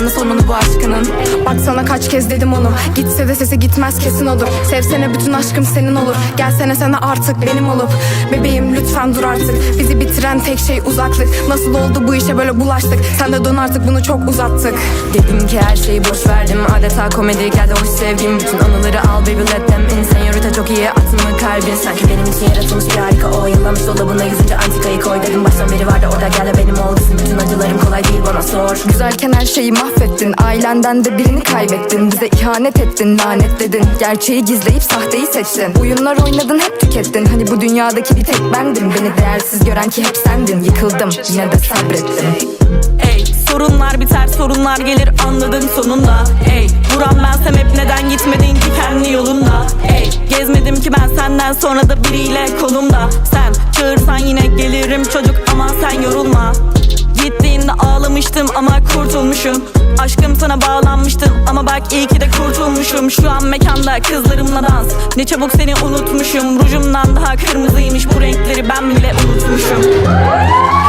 anla sonunu bu aşkının? Bak sana kaç kez dedim onu. Gitse de sesi gitmez kesin olur. Sevsene bütün aşkım senin olur. Gelsene sana artık benim olup. Bebeğim lütfen dur artık. Bizi bitiren tek şey uzaklık. Nasıl oldu bu işe böyle bulaştık? Sen de dön artık bunu çok uzattık. Dedim ki her şeyi boş verdim. Adeta komedi geldi hoş sevdiğim Bütün anıları al baby let them in Senyorita çok iyi mı kalbin. Sanki benim için yaratılmış bir harika. O Yıllamış dolabına yüzünce antikayı koy Dedim. Baştan beri vardı orada gel benim ol desin Bütün acılarım kolay değil bana sor. Güzelken her şeyi mahvettin. Ailenden de birini kaybettin. Bize ihanet ettin lanetledin Gerçeği gizleyip sahteyi seçtin. Oyunlar oynadın hep tükettin. Hani bu dünyadaki bir tek bendim. Beni değersiz gören ki hep sendin. Yıkıldım yine de sabrettim. Ey sorunlar biter sorunlar gelir anladın sonunda. Ey vuran bensem hep neden gitmedin ki kendi yolunda? Ey gezmedim ki ben senden sonra da biriyle kolumda ağlamıştım ama kurtulmuşum. Aşkım sana bağlanmıştım ama bak iyi ki de kurtulmuşum. Şu an mekanda kızlarımla dans. Ne çabuk seni unutmuşum. Rujumdan daha kırmızıymış. Bu renkleri ben bile unutmuşum